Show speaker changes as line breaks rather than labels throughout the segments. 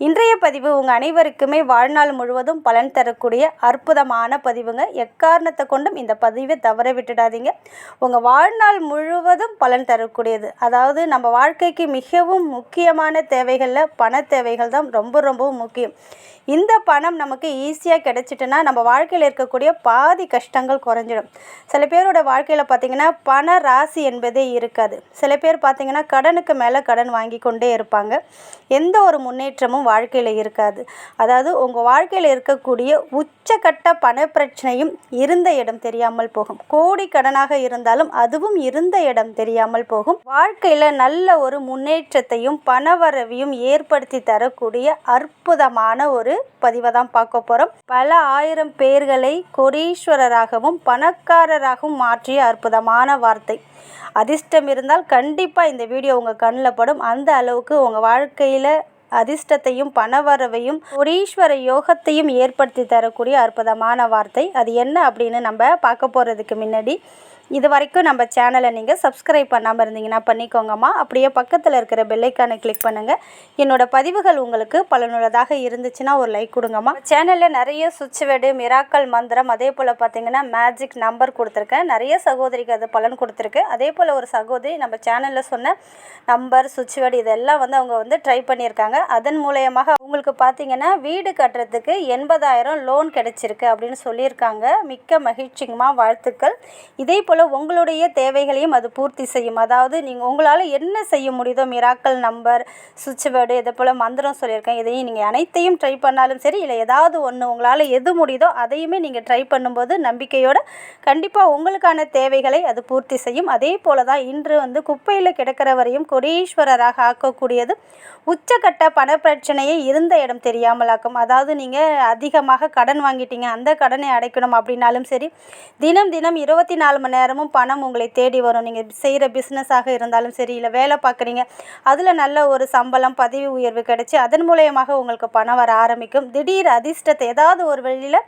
இன்றைய பதிவு உங்கள் அனைவருக்குமே வாழ்நாள் முழுவதும் பலன் தரக்கூடிய அற்புதமான பதிவுங்க. எக்காரணத்தை கொண்டும் இந்த பதிவை தவற விட்டுடாதீங்க. உங்கள் வாழ்நாள் முழுவதும் பலன் தரக்கூடியது. அதாவது நம்ம வாழ்க்கைக்கு மிகவும் முக்கியமான தேவைகளில் பண தேவைகள் தான் ரொம்ப ரொம்பவும் முக்கியம். இந்த பணம் நமக்கு ஈஸியாக கிடச்சிட்டுனா நம்ம வாழ்க்கையில் இருக்கக்கூடிய பாதி கஷ்டங்கள் குறைஞ்சிடும். சில பேரோட வாழ்க்கையில் பார்த்திங்கன்னா பண ராசி என்பதே இருக்காது. சில பேர் பார்த்திங்கன்னா கடனுக்கு மேலே கடன் வாங்கி கொண்டே இருப்பாங்க. எந்த ஒரு முன்னேற்றமும் வாழ்க்கையில் இருக்காது. அதாவது உங்கள் வாழ்க்கையில் இருக்கக்கூடிய உச்சக்கட்ட பண பிரச்சனையும் இருந்த இடம் தெரியாமல் போகும். கோடி கடனாக இருந்தாலும் அதுவும் இருந்த இடம் தெரியாமல் போகும். வாழ்க்கையில் நல்ல ஒரு முன்னேற்றத்தையும் பணவரவையும் ஏற்படுத்தி தரக்கூடிய அற்புதமான ஒரு பதிவை தான் பார்க்க போகிறோம் பல ஆயிரம் பேர்களை கொடீஸ்வரராகவும் பணக்காரராகவும் மாற்றிய அற்புதமான வார்த்தை. அதிர்ஷ்டம் இருந்தால் கண்டிப்பாக இந்த வீடியோ உங்கள் கண்ணில் படும். அந்த அளவுக்கு உங்கள் வாழ்க்கையில் அதிர்ஷ்டத்தையும் பணவரவையும் கொடீஸ்வர யோகத்தையும் ஏற்படுத்தி தரக்கூடிய அற்புதமான வார்த்தை. அது என்ன அப்படின்னு நம்ம பார்க்க போகிறதுக்கு முன்னாடி இது வரைக்கும் நம்ம சேனலை நீங்கள் சப்ஸ்கிரைப் பண்ணாமல் இருந்தீங்கன்னா பண்ணிக்கோங்கம்மா. அப்படியே பக்கத்தில் இருக்கிற பெல்லைக்கானை கிளிக் பண்ணுங்கள் என்னோடய பதிவுகள் உங்களுக்கு பலனுள்ளதாக இருந்துச்சுன்னா ஒரு லைக் கொடுங்கம்மா. சேனலில் நிறைய சுவிட்ச் வேர்டு மிராக்கல் மந்திரம் அதே போல் பார்த்தீங்கன்னா மேஜிக் நம்பர் கொடுத்துருக்கேன். நிறைய சகோதரிக்கு அது பலன் கொடுத்துருக்கு. அதே போல் ஒரு சகோதரி நம்ம சேனலில் சொன்ன நம்பர் சுவிட்ச் வேர்டு இதெல்லாம் வந்து அவங்க வந்து ட்ரை பண்ணியிருக்காங்க. அதன் மூலயமாக அவங்களுக்கு பார்த்தீங்கன்னா வீடு கட்டுறதுக்கு எண்பதாயிரம் லோன் கிடைச்சிருக்கு அப்படின்னு சொல்லியிருக்காங்க. மிக்க மகிழ்ச்சிங்கம்மா வாழ்த்துக்கள். இதே போல் போல் உங்களுடைய தேவைகளையும் அது பூர்த்தி செய்யும். அதாவது நீங்கள் உங்களால் என்ன செய்ய முடியுதோ மிராக்கல் நம்பர் சுவிட்ச் பேர்டு இதை போல் மந்திரம் சொல்லியிருக்கேன். இதையும் நீங்கள் அனைத்தையும் ட்ரை பண்ணாலும் சரி இல்லை ஏதாவது ஒன்று உங்களால் எது முடியுதோ அதையுமே நீங்கள் ட்ரை பண்ணும்போது நம்பிக்கையோடு கண்டிப்பாக உங்களுக்கான தேவைகளை அது பூர்த்தி செய்யும். அதே போல் தான் இன்று வந்து குப்பையில் கிடக்கிறவரையும் கொடீஸ்வரராக ஆக்கக்கூடியது உச்சக்கட்ட பண பிரச்சனையை இருந்த இடம் தெரியாமலாக்கும் அதாவது நீங்கள் அதிகமாக கடன் வாங்கிட்டீங்க அந்த கடனை அடைக்கணும் அப்படின்னாலும் சரி தினம் தினம் இருபத்தி நாலு மணி நேரமும் பணம் உங்களை தேடி வரும். நீங்கள் செய்கிற பிஸ்னஸாக இருந்தாலும் சரி இல்லை வேலை பார்க்குறீங்க அதில் நல்ல ஒரு சம்பளம் பதவி உயர்வு கிடைச்சி அதன் மூலயமாக உங்களுக்கு பணம் வர ஆரம்பிக்கும். திடீர் அதிர்ஷ்டத்தை ஏதாவது ஒரு வழியில்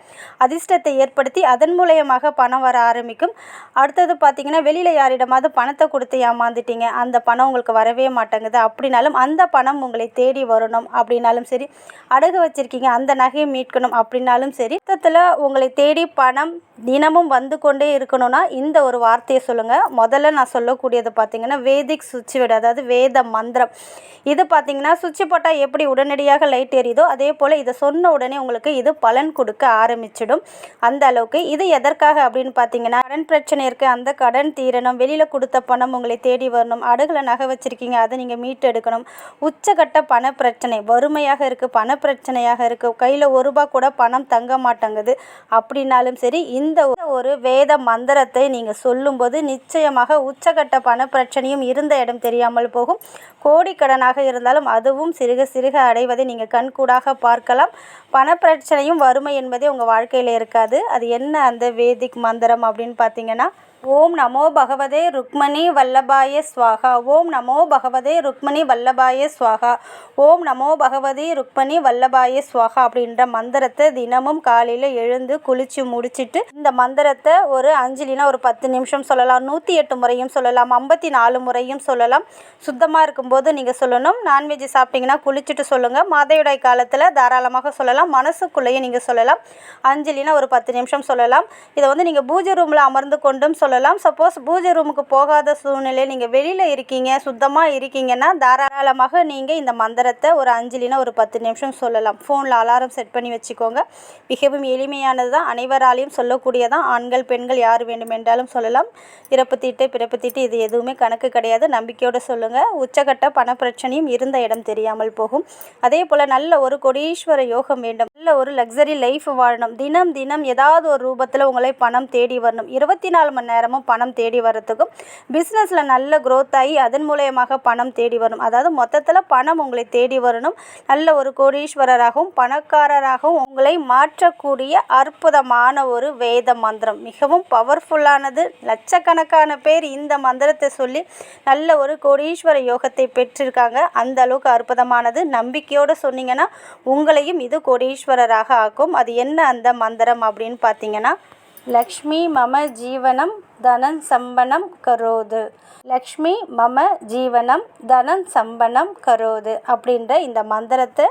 அதிர்ஷ்டத்தை ஏற்படுத்தி அதன் மூலயமாக பணம் வர ஆரம்பிக்கும். அடுத்தது பார்த்தீங்கன்னா வெளியில் யாரிடமாவது பணத்தை கொடுத்து ஏமாந்துட்டீங்க அந்த பணம் உங்களுக்கு வரவே மாட்டேங்குது. அப்படின்னாலும் அந்த பணம் உங்களை தேடி வரணும். அப்படின்னாலும் சரி அடகு வச்சிருக்கீங்க அந்த நகையை மீட்கணும். அப்படின்னாலும் சரி மொத்தத்தில் உங்களை தேடி பணம் தினமும் வந்து கொண்டே இருக்கணும்னா இந்த ஒரு வார்த்தையை சொல்லுங்கள் முதல்ல நான் சொல்லக்கூடியது பார்த்தீங்கன்னா வேதிக் சுவிட்ச் வேர்டு அதாவது வேத மந்திரம். இது பார்த்தீங்கன்னா சுவிட்ச் போட்டால் எப்படி உடனடியாக லைட் எரியுதோ அதே போல் இதை சொன்ன உடனே உங்களுக்கு இது பலன் கொடுக்க ஆரம்பிச்சிடும். அந்த அளவுக்கு இது எதற்காக அப்படின்னு பார்த்தீங்கன்னா கடன் பிரச்சனை இருக்குது அந்த கடன் தீரணும் வெளியில் கொடுத்த பணம் உங்களை தேடி வரணும் அடுகளை நகை வச்சுருக்கீங்க அதை நீங்கள் மீட்டு எடுக்கணும் உச்சகட்ட பண பிரச்சனை வறுமையாக இருக்குது பண பிரச்சனையாக இருக்குது கையில் ஒரு ரூபா கூட பணம் தங்க மாட்டேங்குது. அப்படின்னாலும் சரி இந்த இந்த ஒரு வேத மந்திரத்தை நீங்கள் சொல்லும்போது நிச்சயமாக உச்சகட்ட பண பிரச்சனையும் இருந்த இடம் தெரியாமல் போகும். கோடிக்கடனாக இருந்தாலும் அதுவும் சிறுக சிறுக அடைவதை நீங்கள் கண்கூடாக பார்க்கலாம். பண பிரச்சனையும் வறுமை என்பதே உங்கள் வாழ்க்கையில் இருக்காது. அது என்ன அந்த வேதிக் மந்திரம் அப்படின்னு பார்த்தீங்கன்னா ஓம் நமோ பகவதே ருக்மணி வல்லபாய ஸ்வாகா. ஓம் நமோ பகவதே ருக்மணி வல்லபாய ஸ்வாகா. ஓம் நமோ பகவதி ருக்மணி வல்லபாய ஸ்வாகா அப்படின்ற மந்திரத்தை தினமும் காலையில் எழுந்து குளித்து முடிச்சுட்டு இந்த மந்திரத்தை ஒரு அஞ்சலினா ஒரு பத்து நிமிஷம் சொல்லலாம். நூற்றி எட்டு முறையும் சொல்லலாம். ஐம்பத்தி நாலு முறையும் சொல்லலாம். சுத்தமாக இருக்கும்போது நீங்கள் சொல்லணும். நான்வெஜ் சாப்பிட்டீங்கன்னா குளிச்சுட்டு சொல்லுங்கள் மாதவிடாய் காலத்தில் தாராளமாக சொல்லலாம். மனசுக்குள்ளேயே நீங்கள் சொல்லலாம். அஞ்சலினா ஒரு பத்து நிமிஷம் சொல்லலாம். இதை வந்து நீங்கள் பூஜை ரூமில் அமர்ந்து கொண்டும் சொல்லலாம். சப்போஸ் பூஜை ரூமுக்கு போகாத சூழ்நிலை நீங்கள் வெளியில் இருக்கீங்க சுத்தமாக இருக்கீங்கன்னா தாராளமாக நீங்கள் இந்த மந்திரத்தை ஒரு அஞ்சலினா ஒரு பத்து நிமிஷம் சொல்லலாம். ஃபோனில் அலாரம் செட் பண்ணி வச்சுக்கோங்க. மிகவும் எளிமையானது தான் அனைவராலையும் சொல்லக்கூடியதான். ஆண்கள் பெண்கள் யார் வேண்டுமென்றாலும் சொல்லலாம். இறப்பு தீட்டு பிறப்பு தீட்டு இது எதுவுமே கணக்கு கிடையாது. நம்பிக்கையோடு சொல்லுங்கள் உச்சகட்ட பண பிரச்சனையும் இருந்த இடம் தெரியாமல் போகும். அதே போல் நல்ல ஒரு கொடீஸ்வர யோகம் வேண்டும். நல்ல ஒரு லக்ஸரி லைஃப் வாழணும். தினம் தினம் ஏதாவது ஒரு ரூபத்தில் உங்களை பணம் தேடி வரணும். இருபத்தி நாலு மணி நேரமும் பணம் தேடி வரத்துக்கும் பிஸ்னஸில் நல்ல க்ரோத் ஆகி அதன் மூலயமாக பணம் தேடி வரும். அதாவது மொத்தத்தில் பணம் உங்களை தேடி வரணும். நல்ல ஒரு கோடீஸ்வரராகவும் பணக்காரராகவும் உங்களை மாற்றக்கூடிய அற்புதமான ஒரு வேத மந்திரம். மிகவும் பவர்ஃபுல்லானது லட்சக்கணக்கான பேர் இந்த மந்திரத்தை சொல்லி நல்ல ஒரு கோடீஸ்வர யோகத்தை பெற்றிருக்காங்க. அந்த அளவுக்கு அற்புதமானது. நம்பிக்கையோடு சொன்னீங்கன்னா உங்களையும் இது கோடீஸ்வரராக ஆக்கும். அது என்ன அந்த மந்திரம் அப்படின்னு பார்த்தீங்கன்னா லக்ஷ்மி மம ஜீவனம் தனன் சம்பனம் கரோது. லக்ஷ்மி மம ஜீவனம் தனன் சம்பனம் கரோது அப்படின்ற இந்த மந்திரத்தை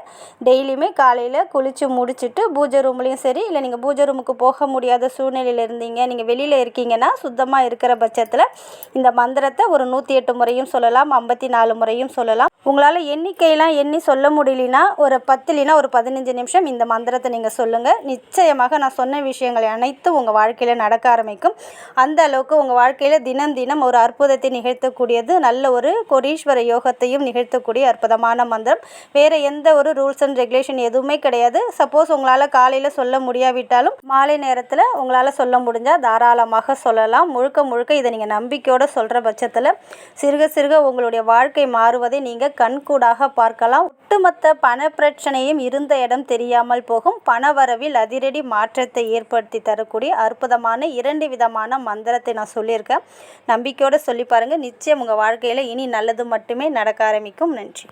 டெய்லியுமே காலையில் குளித்து முடிச்சுட்டு பூஜை ரூம்லேயும் சரி இல்லை நீங்கள் பூஜை ரூமுக்கு போக முடியாத சூழ்நிலையில் இருந்தீங்க நீங்கள் வெளியில் இருக்கீங்கன்னா சுத்தமாக இருக்கிற பட்சத்தில் இந்த மந்திரத்தை ஒரு நூற்றி எட்டு முறையும் சொல்லலாம் ஐம்பத்தி நாலு முறையும் சொல்லலாம். உங்களால் எண்ணிக்கையெல்லாம் எண்ணி சொல்ல முடியலனா ஒரு பத்துலினா ஒரு பதினஞ்சு நிமிஷம் இந்த மந்திரத்தை நீங்கள் சொல்லுங்கள் நிச்சயமாக நான் சொன்ன விஷயங்களை அனைத்தும் உங்கள் வாழ்க்கையில் நடக்க ஆரம்பிக்கும். அந்த அளவுக்கு உங்கள் வாழ்க்கையில் தினம் தினம் ஒரு அற்புதத்தை நிகழ்த்தக்கூடியது நல்ல ஒரு கோடீஸ்வர யோகத்தையும் நிகழ்த்தக்கூடிய அற்புதமான மந்திரம். வேறு எந்த ஒரு ரூல்ஸ் அண்ட் ரெகுலேஷன் எதுவுமே கிடையாது. சப்போஸ் உங்களால் காலையில் சொல்ல முடியாவிட்டாலும் மாலை நேரத்தில் உங்களால் சொல்ல முடிஞ்சால் தாராளமாக சொல்லலாம். முழுக்க முழுக்க இதை நீங்கள் நம்பிக்கையோடு சொல்கிற பட்சத்தில் சிறுக சிறுக உங்களுடைய வாழ்க்கை மாறுவதை நீங்கள் கண்கூடாக பார்க்கலாம். ஒட்டுமொத்த பண பிரச்சனையும் இருந்த இடம் தெரியாமல் போகும். பணவரவில் அதிரடி மாற்றத்தை ஏற்படுத்தி தரக்கூடிய அற்புதமான இரண்டு விதமான மந்திரத்தை நான் சொல்லியிருக்கேன். நம்பிக்கையோடு சொல்லி பாருங்கள் நிச்சயம் உங்கள் வாழ்க்கையில் இனி நல்லது மட்டுமே நடக்க ஆரம்பிக்கும். நன்றி.